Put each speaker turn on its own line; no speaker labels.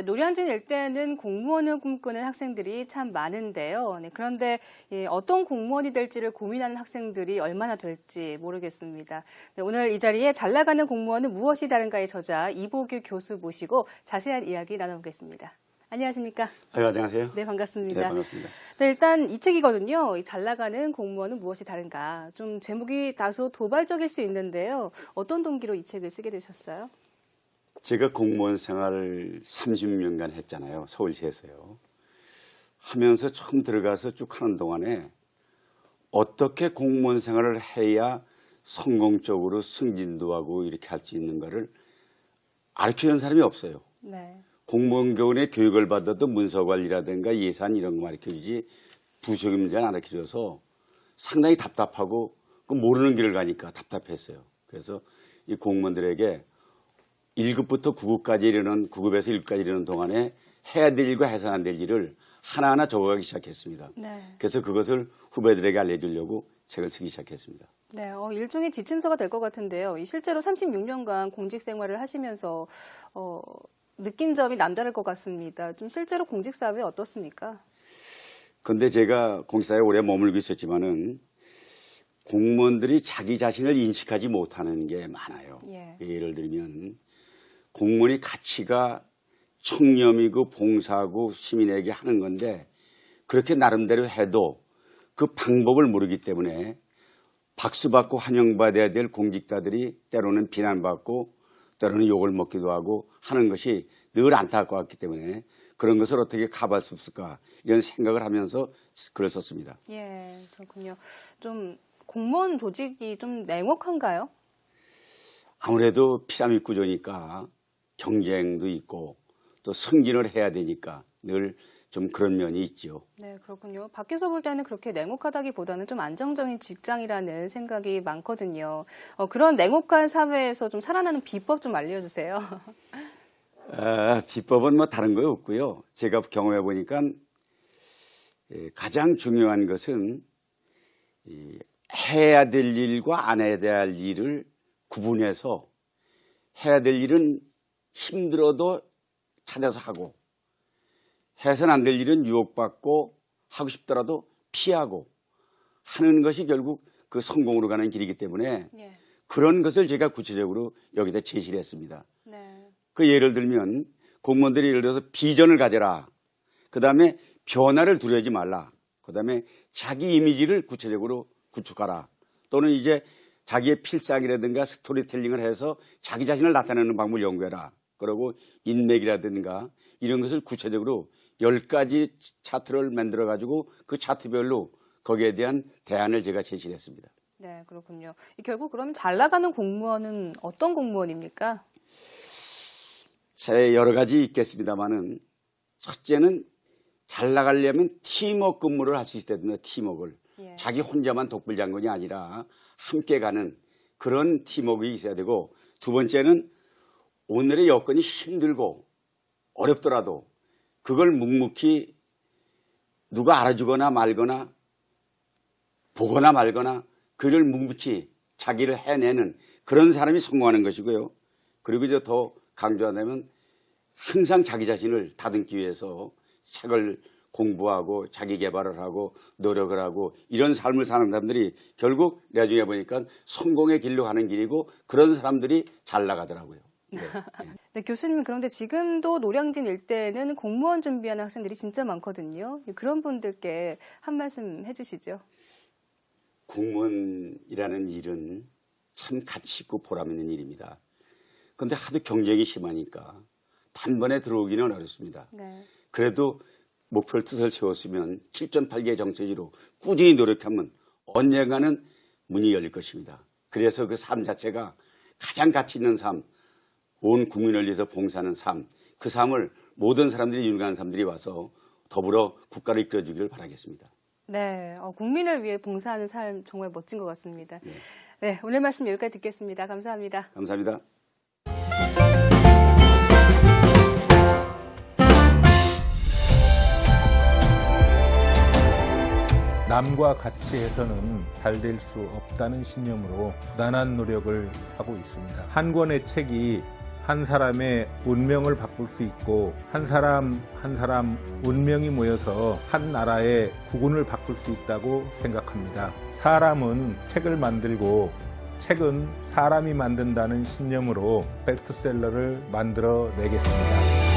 네, 노량진 일대에는 공무원을 꿈꾸는 학생들이 참 많은데요. 네, 그런데 예, 어떤 공무원이 될지를 고민하는 학생들이 얼마나 될지 모르겠습니다. 네, 오늘 이 자리에 잘 나가는 공무원은 무엇이 다른가의 저자 이보규 교수 모시고 자세한 이야기 나눠보겠습니다. 안녕하십니까?
아유, 안녕하세요.
네, 반갑습니다.
네, 반갑습니다.
네, 일단 이 책이거든요. 이잘 나가는 공무원은 무엇이 다른가. 좀 제목이 다소 도발적일 수 있는데요. 어떤 동기로 이 책을 쓰게 되셨어요?
제가 공무원 생활을 30년간 했잖아요. 서울시에서요. 하면서 처음 들어가서 쭉 하는 동안에 어떻게 공무원 생활을 해야 성공적으로 승진도 하고 이렇게 할 수 있는가를 가르치는 사람이 없어요.
네.
공무원 교원의 교육을 받아도 문서관리라든가 예산 이런 거 가르쳐주지 부수기 문제는 안 가르쳐줘서 상당히 답답하고 그 모르는 길을 가니까 답답했어요. 그래서 이 공무원들에게 1급부터 9급까지 이르는 9급에서 1급까지 이르는 동안에 해야 될 일과 해서는 안될 일을 하나하나 적어가기 시작했습니다.
네.
그래서 그것을 후배들에게 알려주려고 책을 쓰기 시작했습니다.
네, 어, 일종의 지침서가 될 것 같은데요. 이 실제로 36년간 공직 생활을 하시면서 어, 느낀 점이 남다를 것 같습니다. 좀 실제로 공직 사회 어떻습니까?
근데 제가 공사에 오래 머물고 있었지만은 공무원들이 자기 자신을 인식하지 못하는 게 많아요.
예.
예를 들면 공무원이 가치가 청렴이고 봉사하고 시민에게 하는 건데 그렇게 나름대로 해도 그 방법을 모르기 때문에 박수받고 환영받아야 될 공직자들이 때로는 비난받고 때로는 욕을 먹기도 하고 하는 것이 늘 안타까웠기 때문에 그런 것을 어떻게 가발 수 없을까 이런 생각을 하면서 글을 썼습니다.
예, 그렇군요. 좀 공무원 조직이 좀 냉혹한가요?
아무래도 피라미드 구조니까 경쟁도 있고 또 승진을 해야 되니까 늘 좀 그런 면이 있죠.
네, 그렇군요. 밖에서 볼 때는 그렇게 냉혹하다기보다는 좀 안정적인 직장이라는 생각이 많거든요. 어, 그런 냉혹한 사회에서 좀 살아나는 비법 좀 알려주세요.
아, 비법은 뭐 다른 거 없고요. 제가 경험해 보니까 예, 가장 중요한 것은 이 해야 될 일과 안 해야 될 일을 구분해서 해야 될 일은 힘들어도 찾아서 하고 해서는 안될 일은 유혹받고 하고 싶더라도 피하고 하는 것이 결국 그 성공으로 가는 길이기 때문에
예.
그런 것을 제가 구체적으로 여기다 제시를 했습니다.
네.
그 예를 들면 공무원들이 예를 들어서 비전을 가져라. 그 다음에 변화를 두려워하지 말라. 그 다음에 자기 이미지를 구체적으로 구축하라. 또는 이제 자기의 필살기라든가 스토리텔링을 해서 자기 자신을 나타내는 방법을 연구해라. 그리고 인맥이라든가 이런 것을 구체적으로 열 가지 차트를 만들어 가지고 그 차트별로 거기에 대한 대안을 제가 제시를 했습니다.
네, 그렇군요. 이 결국 그러면 잘 나가는 공무원은 어떤 공무원입니까?
제 여러 가지 있겠습니다만은 첫째는 잘 나가려면 팀워크 근무를 할 수 있어야 됩니다. 팀워크를.
예.
자기 혼자만 독불 장군이 아니라 함께 가는 그런 팀워크가 있어야 되고 두 번째는 오늘의 여건이 힘들고 어렵더라도 그걸 묵묵히 누가 알아주거나 말거나 보거나 말거나 그를 묵묵히 자기를 해내는 그런 사람이 성공하는 것이고요. 그리고 이제 더 강조한다면 항상 자기 자신을 다듬기 위해서 책을 공부하고 자기 개발을 하고 노력을 하고 이런 삶을 사는 사람들이 결국 나중에 보니까 성공의 길로 가는 길이고 그런 사람들이 잘 나가더라고요. 네.
네, 교수님 그런데 지금도 노량진 일대에는 공무원 준비하는 학생들이 진짜 많거든요. 그런 분들께 한 말씀 해주시죠.
공무원이라는 일은 참 가치 있고 보람 있는 일입니다. 그런데 하도 경쟁이 심하니까 단번에 들어오기는 어렵습니다.
네.
그래도 목표를 뜻을 세웠으면 7.8개 정체지로 꾸준히 노력하면 언젠가는 문이 열릴 것입니다. 그래서 그 삶 자체가 가장 가치 있는 삶, 온 국민을 위해서 봉사하는 삶, 그 삶을 모든 사람들이 윤곽한 사람들이 와서 더불어 국가를 이끌어주기를 바라겠습니다.
네, 어, 국민을 위해 봉사하는 삶 정말 멋진 것 같습니다. 네, 오늘 말씀 여기까지 듣겠습니다. 감사합니다.
감사합니다.
남과 같이 해서는 잘 될 수 없다는 신념으로 부단한 노력을 하고 있습니다. 한 권의 책이 한 사람의 운명을 바꿀 수 있고 한 사람 한 사람 운명이 모여서 한 나라의 국운을 바꿀 수 있다고 생각합니다. 사람은 책을 만들고 책은 사람이 만든다는 신념으로 베스트셀러를 만들어 내겠습니다.